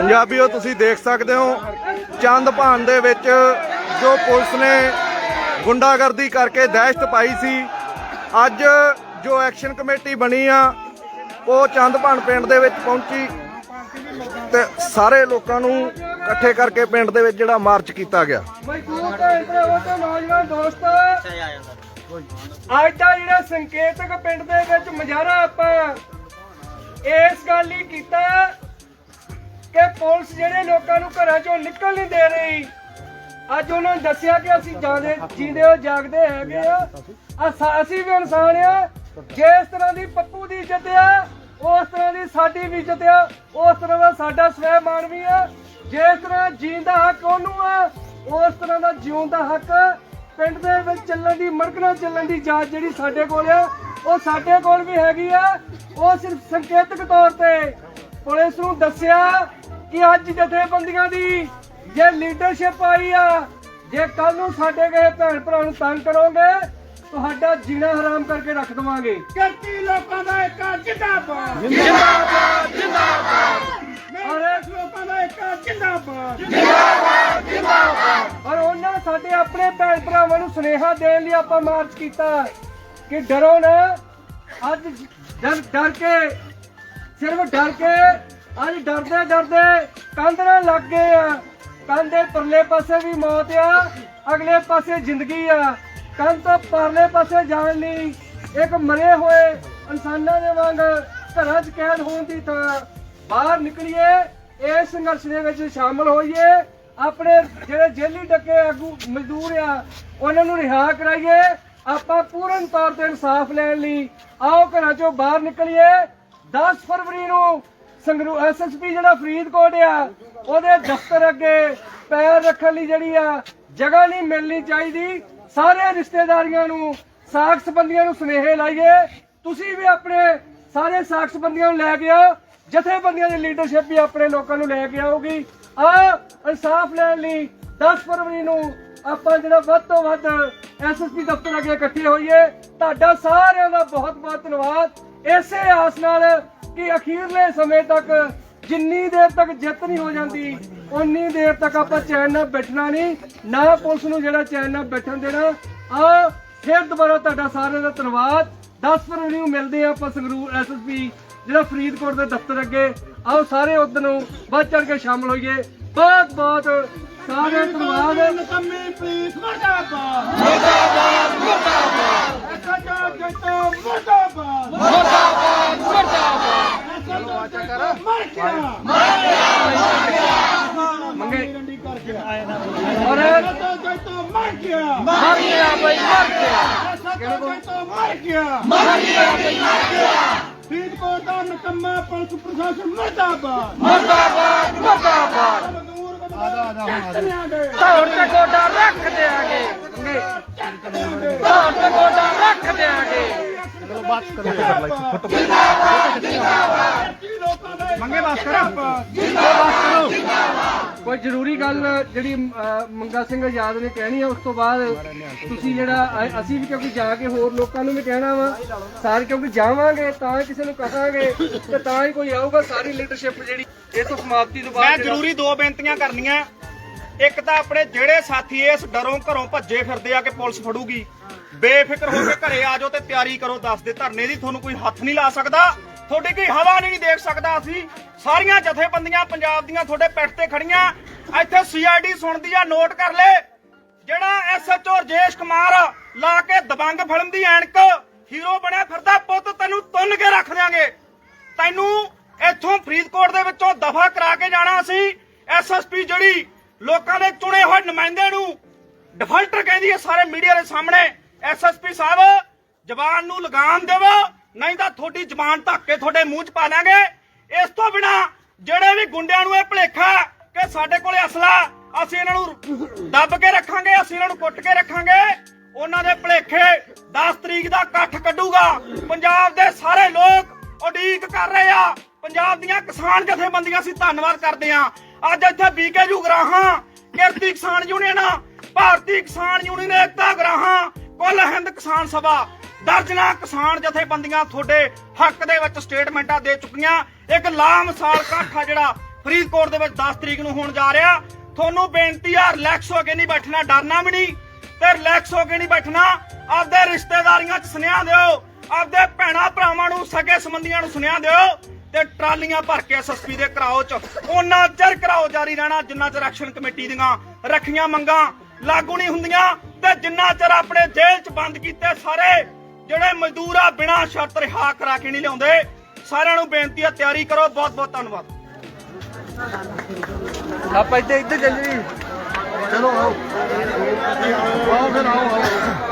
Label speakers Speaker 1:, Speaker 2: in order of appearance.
Speaker 1: ਪੰਜਾਬੀਓ ਤੁਸੀਂ ਦੇਖ ਸਕਦੇ ਹੋ। ਚੰਦ ਭਾਨ ਦੇ ਵਿੱਚ ਜੋ ਪੁਲਿਸ ਨੇ ਗੁੰਡਾਗਰਦੀ ਕਰਕੇ ਦਹਿਸ਼ਤ ਪਾਈ ਸੀ, ਅੱਜ ਜੋ ਐਕਸ਼ਨ ਕਮੇਟੀ ਬਣੀ ਆ, ਉਹ ਚੰਦ ਭਾਨ ਪਿੰਡ ਦੇ ਵਿੱਚ ਪਹੁੰਚੀ ਤੇ ਸਾਰੇ ਲੋਕਾਂ ਨੂੰ ਇਕੱਠੇ ਕਰਕੇ ਪਿੰਡ ਦੇ ਵਿੱਚ ਜਿਹੜਾ ਮਾਰਚ ਕੀਤਾ ਗਿਆ।
Speaker 2: ਅੱਜ ਦਾ ਜਿਹੜਾ ਸੰਕੇਤਕ ਪਿੰਡ ਦੇ ਵਿੱਚ ਮਜ਼ਾਰਾ ਆਪਾਂ ਇਸ ਗੱਲ ਲਈ ਕੀਤਾ ਪੁਲਿਸ ਜਿਹੜੇ ਲੋਕਾਂ ਨੂੰ ਘਰਾਂ ਚੋਂ ਨਿਕਲ ਨਹੀਂ ਦੇ ਰਹੀ। ਅੱਜ ਉਹਨਾਂ ਨੇ ਦੱਸਿਆ ਕਿ ਅਸੀਂ ਜਾਂਦੇ ਜੀਂਦੇ ਹੋ ਜਾਗਦੇ ਹੈਗੇ ਆ। ਅਸਾਂ- ਅਸੀਂ ਵੀ ਇਨਸਾਨ ਆ। ਜਿਸ ਤਰ੍ਹਾਂ ਦੀ ਪੱਪੂ ਦੀ ਇੱਜ਼ਤ ਆ, ਉਸ ਤਰ੍ਹਾਂ ਦੀ ਸਾਡੀ ਵੀ ਇੱਜ਼ਤ ਆ। ਉਸ ਤਰ੍ਹਾਂ ਦਾ ਸਾਡਾ ਸਵੈ ਮਾਨ ਵੀ ਆ। ਜਿਸ ਤਰ੍ਹਾਂ ਜੀਣ ਦਾ ਹੱਕ ਉਹਨੂੰ ਆ, ਉਸ ਤਰ੍ਹਾਂ ਦਾ ਜਿਉਣ ਦਾ ਹੱਕ ਪਿੰਡ ਦੇ ਵਿੱਚ ਚੱਲਣ ਦੀ ਮਰਕਣਾ ਚੱਲਣ ਦੀ ਜਾਚ ਜਿਹੜੀ ਸਾਡੇ ਕੋਲ ਆ, ਉਹ ਸਾਡੇ ਕੋਲ ਵੀ ਹੈਗੀ ਆ। ਉਹ ਸਿਰਫ ਸੰਕੇਤਕ ਤੌਰ ਤੇ ਪੁਲਿਸ ਨੂੰ ਦੱਸਿਆ ਕਿ ਅੱਜ ਜਥੇਬੰਦੀਆਂ ਦੀ ਜੇ ਲੀਡਰਸ਼ਿਪ ਆਈ ਆ ਜੇ ਕੱਲ ਨੂੰ ਸਾਡੇ ਗਏ ਭੈਣ ਭਰਾ ਨੂੰ ਤੰਗ ਕਰੋਗੇ ਤੁਹਾਡਾ ਜੀਣਾ ਹਰਾਮ ਕਰਕੇ ਰੱਖ ਦਵਾਂਗੇ।
Speaker 3: ਕਰਤੀ ਲੋਕਾਂ ਦਾ ਇੱਕ ਜਿੰਦਾਬਾਦ।
Speaker 2: ਜਿੰਦਾਬਾਦ
Speaker 3: ਔਰ ਇਸ ਲੋਕਾਂ ਦਾ ਇੱਕ ਜਿੰਦਾਬਾਦ।
Speaker 2: ਔਰ ਉਹਨਾਂ ਸਾਡੇ ਆਪਣੇ ਭੈਣ ਭਰਾਵਾਂ ਨੂੰ ਸੁਨੇਹਾ ਦੇਣ ਲਈ ਆਪਾਂ ਮਾਰਚ ਕੀਤਾ ਕਿ ਡਰੋ ਨਾ। ਅੱਜ ਡਰ ਕੇ ਸਿਰਫ ਡਰ ਕੇ ਅੱਜ ਡਰਦੇ ਡਰਦੇ ਕੰਧ ਨਾਲ ਲੱਗ ਗਏ ਆ। ਕੰਧ ਦੇ ਪਰਲੇ ਪਾਸੇ ਵੀ ਮੌਤ ਆ, ਅਗਲੇ ਪਾਸੇ ਜ਼ਿੰਦਗੀ ਆ। ਕੰਧ ਤੋਂ ਪਰਲੇ ਪਾਸੇ ਜਾਣ ਲਈ ਇੱਕ ਮਰੇ ਹੋਏ ਇਨਸਾਨਾਂ ਦੇ ਵਾਂਗ ਘਰਾਂ 'ਚ ਕੈਦ ਹੋਣ ਦੀ ਥਾਂ ਬਾਹਰ ਨਿਕਲੀਏ ਇਸ ਸੰਘਰਸ਼ ਦੇ ਵਿੱਚ ਸ਼ਾਮਲ ਹੋਈਏ, ਆਪਣੇ ਜਿਹੜੇ ਜੇਲੀ ਡੱਕੇ ਆਗੂ ਮਜ਼ਦੂਰ ਆ, ਉਹਨਾਂ ਨੂੰ ਰਿਹਾ ਕਰਾਈਏ, ਆਪਾਂ ਪੂਰਨ ਤੌਰ ਤੇ ਇਨਸਾਫ ਲੈਣ ਲਈ ਆਓ ਘਰਾਂ ਚੋਂ ਬਾਹਰ ਨਿਕਲੀਏ। 10 ਫਰਵਰੀ ਨੂੰ ਸੰਗਰੂ ਐਸਐਸਪੀ ਜਿਹੜਾ ਫਰੀਦਕੋਟ ਆ, ਉਹਦੇ ਦਫ਼ਤਰ ਅੱਗੇ ਪੈਰ ਰੱਖਣ ਲਈ ਜਿਹੜੀ ਆ, ਜਗ੍ਹਾ ਨਹੀਂ ਮਿਲਣੀ ਚਾਹੀਦੀ। ਸਾਰੇ ਰਿਸ਼ਤੇਦਾਰੀਆਂ ਨੂੰ ਸਾਖ ਸੰਬੰਧੀਆਂ ਨੂੰ ਸੁਨੇਹੇ ਲਾਈਏ। ਤੁਸੀਂ ਵੀ ਆਪਣੇ ਸਾਰੇ ਸਾਖ ਸੰਬੰਧੀਆਂ ਨੂੰ ਲੈ ਕੇ ਆਓ। ਜਥੇਬੰਦੀਆਂ ਦੀ ਲੀਡਰਸ਼ਿਪ ਵੀ ਆਪਣੇ ਲੋਕਾਂ ਨੂੰ ਲੈ ਕੇ ਆਊਗੀ। ਆ ਇਨਸਾਫ ਲੈਣ ਲਈ 10 ਫਰਵਰੀ ਨੂੰ ਆਪਾਂ ਜਿਹੜਾ ਵੱਧ ਤੋਂ ਵੱਧ ਐਸਐਸਪੀ ਦਫ਼ਤਰ ਅੱਗੇ ਇਕੱਠੇ ਹੋਈਏ। ਤੁਹਾਡਾ ਸਾਰਿਆਂ ਦਾ ਬਹੁਤ ਬਹੁਤ ਧੰਨਵਾਦ। ਇਸੇ ਆਸ ਨਾਲ ਕਿ ਅਖੀਰਲੇ ਸਮੇਂ ਤੱਕ ਜਿੰਨੀ ਦੇਰ ਤੱਕ ਜਿੱਤ ਨਹੀਂ ਹੋ ਜਾਂਦੀ ਉਨੀ ਦੇਰ ਤੱਕ ਆਪਾਂ ਚੈਨ ਨਾਲ ਬੈਠਣਾ ਨਹੀਂ ਨਾ ਪੁਲਿਸ ਨੂੰ ਜਿਹੜਾ ਚੈਨ ਨਾਲ ਬੈਠਣ ਦੇਣਾ। ਆ ਫਿਰ ਦੁਬਾਰਾ ਤੁਹਾਡਾ ਸਾਰਿਆਂ ਦਾ ਧੰਨਵਾਦ। 10 ਫਰਵਰੀ ਨੂੰ ਮਿਲਦੇ ਆ ਆਪਾਂ ਸੰਗਰੂਰ ਐਸਐਸਪੀ ਜਿਹੜਾ ਫਰੀਦਕੋਟ ਦੇ ਦਫ਼ਤਰ ਅੱਗੇ। ਆਓ ਸਾਰੇ ਉਦੋਂ ਨੂੰ ਵੱਧ ਚੜ ਕੇ ਸ਼ਾਮਲ ਹੋਈਏ। ਬਹੁਤ ਬਹੁਤ ਸਾਰਿਆਂ ਦਾ ਧੰਨਵਾਦ।
Speaker 3: ਨਕਮੀ ਪੁਲਿਸ ਮਰਦਾਬਾਦ। ਮਰਦਾਬਾਦ ਮਰਦਾਬਾਦ। ਐਸਾ ਜੱਟੋ ਮਰਦਾਬਾਦ ਮਰਦਾਬਾਦ। ਮਰਦਾਬਾਦ। ਐਸਾ ਜੱਟੋ ਮਰ ਗਿਆ
Speaker 2: ਮੰਗੇ।
Speaker 3: ਰੰਡੀ ਕਰ ਗਿਆ
Speaker 2: ਔਰ
Speaker 3: ਜੱਟੋ ਮਰ ਗਿਆ
Speaker 2: ਮਰ ਗਿਆ ਬਈ ਮਰ ਗਿਆ
Speaker 3: ਜੱਟੋ ਮਰ ਗਿਆ ਮਰ ਗਿਆ ਮਰ ਗਿਆ ਫਰੀਦਕੋਟ ਦਾ ਨਕਮਾ ਪੁਲਿਸ ਪ੍ਰਸ਼ਾਸਨ ਮਰਦਾਬਾਦ।
Speaker 2: ਮਰਦਾਬਾਦ ਮਰਦਾਬਾਦ।
Speaker 3: ਆਦਾ ਆਦਾ
Speaker 2: ਧੌਣ ਤੇ ਗੋਡਾ ਰੱਖ ਦਿਆਂਗੇ। ਧੌਣ ਤੇ ਗੋਡਾ ਰੱਖ ਦਿਆਂਗੇ।
Speaker 3: ਮੰਗੇ ਬਾਤ ਕਰੋ
Speaker 2: ਕੋਈ ਜ਼ਰੂਰੀ ਗੱਲ ਜਿਹੜੀ ਮੰਗਾ ਸਿੰਘ ਆਜ਼ਾਦ ਨੇ ਕਹਿਣੀ ਹੈ ਉਸ ਤੋਂ ਬਾਅਦ ਤੁਸੀਂ ਜਿਹੜਾ ਅ- ਅਸੀਂ ਵੀ ਕਿਉਂਕਿ ਜਾ ਕੇ ਹੋਰ ਲੋਕਾਂ ਨੂੰ ਵੀ ਕਹਿਣਾ ਵਾ ਸਾਰੇ ਕਿਉਂਕਿ ਜਾਵਾਂਗੇ ਤਾਂ ਹੀ ਕਿਸੇ ਨੂੰ ਕਹਾਂਗੇ ਤੇ ਤਾਂ ਹੀ ਕੋਈ ਆਊਗਾ ਸਾਰੀ ਲੀਡਰਸ਼ਿਪ ਜਿਹੜੀ ਇਹ ਤੋਂ ਸਮਾਪਤੀ ਤੋਂ
Speaker 4: ਮੈਂ
Speaker 2: ਬਾਅਦ ਜਿਹੜਾ-
Speaker 4: ਜ਼ਰੂਰੀ ਦੋ ਬੇਨਤੀਆਂ ਕਰਨੀਆਂ। ਇੱਕ ਤਾਂ ਆਪਣੇ ਜਿਹੜੇ ਸਾਥੀ ਇਸ ਡਰੋਂ ਘਰੋਂ ਭੱਜੇ ਫਿਰਦੇ ਆ ਕਿ ਪੁਲਿਸ ਫੜੂਗੀ ਬੇਫਿਕਰ ਹੋ ਕੇ ਘਰੇ ਆ ਜਾਓ ਤੇ ਤਿਆਰੀ ਕਰੋ ਦੱਸ ਦੇ ਧਰਨੇ ਦੀ ਤੁਹਾਨੂੰ ਕੋਈ ਹੱਥ ਨਹੀਂ ਲਾ ਸਕਦਾ। ਤੁਹਾਡੀ ਕੋਈ ਹਵਾ ਨਹੀਂ ਦੇਖ ਸਕਦਾ ਅਸੀਂ? ਸਾਰੀਆਂ ਜਥੇਬੰਦੀਆਂ ਪੰਜਾਬ ਦੀਆਂ ਤੁਹਾਡੇ ਪਿੱਠ ਤੇ ਖੜੀਆਂ। ਇੱਥੇ ਸੀਆਈਡੀ ਸੁਣਦੀ ਆ ਨੋਟ ਕਰ ਲੈ। ਜਿਹੜਾ ਐਸਐਚਓ ਰਜੇਸ਼ ਕੁਮਾਰ ਲਾ ਕੇ ਦਬੰਗ ਫਿਲਮ ਦੀ ਐਨਕ, ਹੀਰੋ ਬਣਿਆ ਫਿਰਦਾ, ਪੁੱਤ ਤੈਨੂੰ ਤੁੰਨ ਕੇ ਰੱਖ ਦਿਆਂਗੇ। ਤੈਨੂੰ ਇੱਥੋਂ ਫਰੀਦਕੋਟ ਦੇ ਵਿੱਚੋਂ ਦਫਾ ਕਰਾ ਕੇ ਜਾਣਾ ਸੀ। ਐਸਐਸਪੀ ਜਿਹੜੀ ਲੋਕਾਂ ਦੇ ਚੁਣੇ ਹੋਏ ਨੁਮਾਇੰਦੇ ਨੂੰ ਡਿਫਾਲਟਰ ਕਹਿੰਦੀ ਹੈ ਸਾਰੇ ਮੀਡੀਆ ਦੇ ਸਾਹਮਣੇ। ਐਸਐਸਪੀ ਸਾਹਿਬ, ਜਵਾਨ ਨੂੰ ਲਗਾਮ ਦੇਵੋ। ਨਹੀਂ ਤਾਂ ਤੁਹਾਡੀ ਜ਼ਬਾਨ ਧੱਕ ਕੇ ਤੁਹਾਡੇ ਮੂੰਹ 'ਚ ਪਾ ਲਾਂਗੇ ਇਸ ਤੋਂ ਬਿਨਾ ਜਿਹੜੇ ਵੀ ਗੁੰਡਿਆਂ ਨੂੰ ਇਹ ਭੁਲੇਖਾ ਕਿ ਸਾਡੇ ਕੋਲੇ ਅਸਲਾ, ਅਸੀਂ ਇਹਨਾਂ ਨੂੰ ਦੱਬ ਕੇ ਰੱਖਾਂਗੇ, ਅਸੀਂ ਇਹਨਾਂ ਨੂੰ ਕੁੱਟ ਕੇ ਰੱਖਾਂਗੇ, ਉਹਨਾਂ ਦੇ ਭੁਲੇਖੇ 10 ਤਰੀਕ ਦਾ ਇਕੱਠ ਕੱਢੂਗਾ। ਪੰਜਾਬ ਦੇ ਸਾਰੇ ਲੋਕ ਉਡੀਕ ਕਰ ਰਹੇ ਆ। ਪੰਜਾਬ ਦੀਆਂ ਕਿਸਾਨ ਜਥੇਬੰਦੀਆਂ, ਅਸੀਂ ਧੰਨਵਾਦ ਕਰਦੇ ਆ ਅੱਜ ਇੱਥੇ ਬੀਕੇ ਜੁਗਰਾਹਾਂ ਕਿਰਤੀ ਕਿਸਾਨ ਯੂਨੀਅਨ, ਭਾਰਤੀ ਕਿਸਾਨ ਯੂਨੀਅਨ ਏਕਤਾ ਗਰਾਹਾਂ, ਕੁੱਲ ਹਿੰਦ ਕਿਸਾਨ ਸਭਾ। ਦਰਜਨਾ ਕਿਸਾਨ ਜਥੇਬੰਦੀਆਂ ਤੁਹਾਡੇ ਹੱਕ ਦੇ ਵਿੱਚ ਸਟੇਟਮੈਂਟਾਂ ਦੇ ਚੁੱਕੀਆਂ। ਇੱਕ ਲਾ ਇਕੱਠ ਆ ਜਿਹੜਾ ਫਰੀਦਕੋਟ ਦੇ ਵਿੱਚ 10 ਤਰੀਕ ਨੂੰ ਹੋਣ ਜਾ ਰਿਹਾ। ਤੁਹਾਨੂੰ ਬੇਨਤੀ ਆ ਰਿਲੈਕਸ ਹੋ ਕੇ ਨਹੀਂ ਬੈਠਣਾ, ਡਰਨਾ ਵੀ ਨਹੀਂ। ਤੇ ਰਿਲੈਕਸ ਹੋ ਕੇ ਨਹੀਂ ਬੈਠਣਾ, ਆਪਦੇ ਰਿਸ਼ਤੇਦਾਰੀਆਂ 'ਚ ਸੁਨੇਹਾ ਦਿਓ। ਆਪਦੇ ਭੈਣਾ ਭਰਾਵਾਂ ਨੂੰ, ਸਕੇ ਸੰਬੰਧੀਆਂ ਨੂੰ ਸੁਨੇਹਾ ਦਿਓ। ਤੇ ਟਰਾਲੀਆਂ ਭਰ ਕੇ ਐਸਐਸਪੀ ਦੇ ਕਰਾਓ 'ਚ। ਉਹਨਾਂ ਚਿਰ ਕਰਾਓ ਜਾਰੀ ਰਹਿਣਾ, ਜਿੰਨਾ ਚਿਰ ਐਕਸ਼ਨ ਕਮੇਟੀ ਦੀਆਂ ਰੱਖੀਆਂ ਮੰਗਾਂ ਲਾਗੂ ਨਹੀਂ ਹੁੰਦੀਆਂ। ਤੇ ਜਿੰਨਾ ਚਿਰ ਆਪਣੇ ਜੇਲ੍ਹ 'ਚ ਬੰਦ ਕੀਤੇ ਸਾਰੇ ਜਿਹੜੇ ਮਜ਼ਦੂਰ ਆ ਬਿਨਾਂ ਸ਼ਰਤ ਰਿਹਾ ਕਰਾ ਕੇ ਨਹੀਂ ਲਿਆਉਂਦੇ। ਸਾਰਿਆਂ ਨੂੰ ਬੇਨਤੀ ਆ ਤਿਆਰੀ ਕਰੋ। ਬਹੁਤ ਬਹੁਤ ਧੰਨਵਾਦ।
Speaker 2: ਆਪਾਂ ਇੱਥੇ ਇੱਥੇ ਚੱਲ ਜੀ ਚਲੋ ਆਓ। ਆਓ ਫਿਰ ਆਓ ਆਓ।